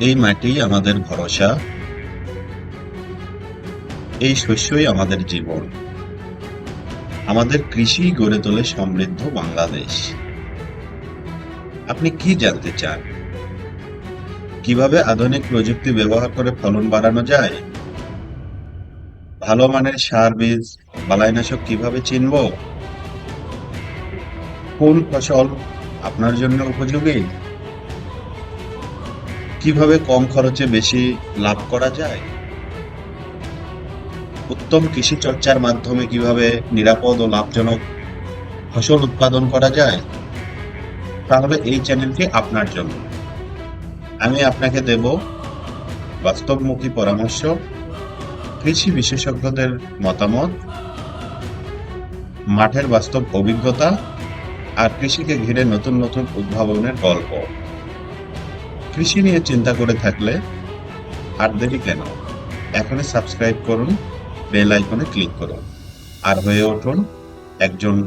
এই মাটি আমাদের ভরসা। এই শস্যই আমাদের জীবন। আমাদের কৃষি গড়ে তোলে সমৃদ্ধ বাংলাদেশ। আপনি কি জানতে চান? কীভাবে আধুনিক প্রযুক্তি ব্যবহার করে ফলন বাড়ানো যায়? ভালো মানের সার বীজ, বালাইনাশক কীভাবে চিনব? কোন ফসল আপনার জন্য উপযোগী? কীভাবে কম খরচে বেশি লাভ করা যায়? উত্তম কৃষি চর্চার মাধ্যমে কীভাবে নিরাপদ ও লাভজনক ফসল উৎপাদন করা যায়? তাহলে এই চ্যানেলটি আপনার জন্য। আমি আপনাকে দেব বাস্তবমুখী পরামর্শ, কৃষি বিশেষজ্ঞদের মতামত, মাঠের বাস্তব অভিজ্ঞতা আর কৃষিকে ঘিরে নতুন নতুন উদ্ভাবনের গল্প। কৃষি নিয়ে চিন্তা করে থাকলে আর দেরি কেন? এখনই সাবস্ক্রাইব করুন বেল আইকনে ক্লিক করুন। আর হয়ে উঠুন একজন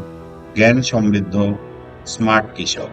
জ্ঞান সমৃদ্ধ স্মার্ট কৃষক।